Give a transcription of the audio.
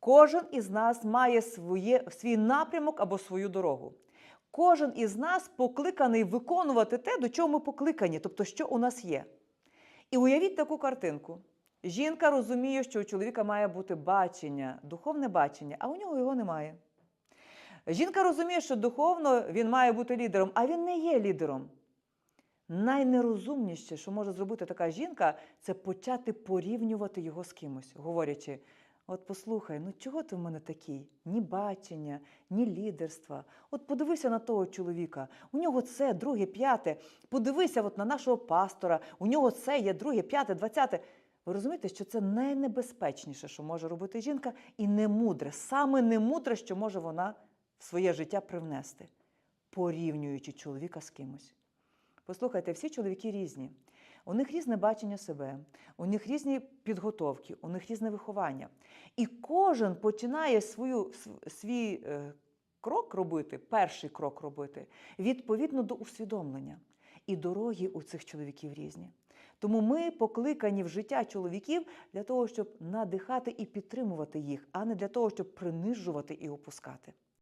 Кожен із нас має своє, свій напрямок або свою дорогу. Кожен із нас покликаний виконувати те, до чого ми покликані, тобто, що у нас є. І уявіть таку картинку. Жінка розуміє, що у чоловіка має бути бачення, духовне бачення, а у нього його немає. Жінка розуміє, що духовно він має бути лідером, а він не є лідером. Найнерозумніше, що може зробити така жінка, це почати порівнювати його з кимось, говорячи: от послухай, ну чого ти в мене такий? Ні бачення, ні лідерства. От подивися на того чоловіка, у нього це, друге, п'яте. Подивися от на нашого пастора, у нього це є друге, п'яте, двадцяте. Ви розумієте, що це найнебезпечніше, що може робити жінка, і немудре, саме немудре, що може вона в своє життя привнести, порівнюючи чоловіка з кимось. Послухайте, всі чоловіки різні. У них різне бачення себе, у них різні підготовки, у них різне виховання. І кожен починає свою, свій е, крок робити, перший крок робити, відповідно до усвідомлення. І дороги у цих чоловіків різні. Тому ми покликані в життя чоловіків для того, щоб надихати і підтримувати їх, а не для того, щоб принижувати і опускати.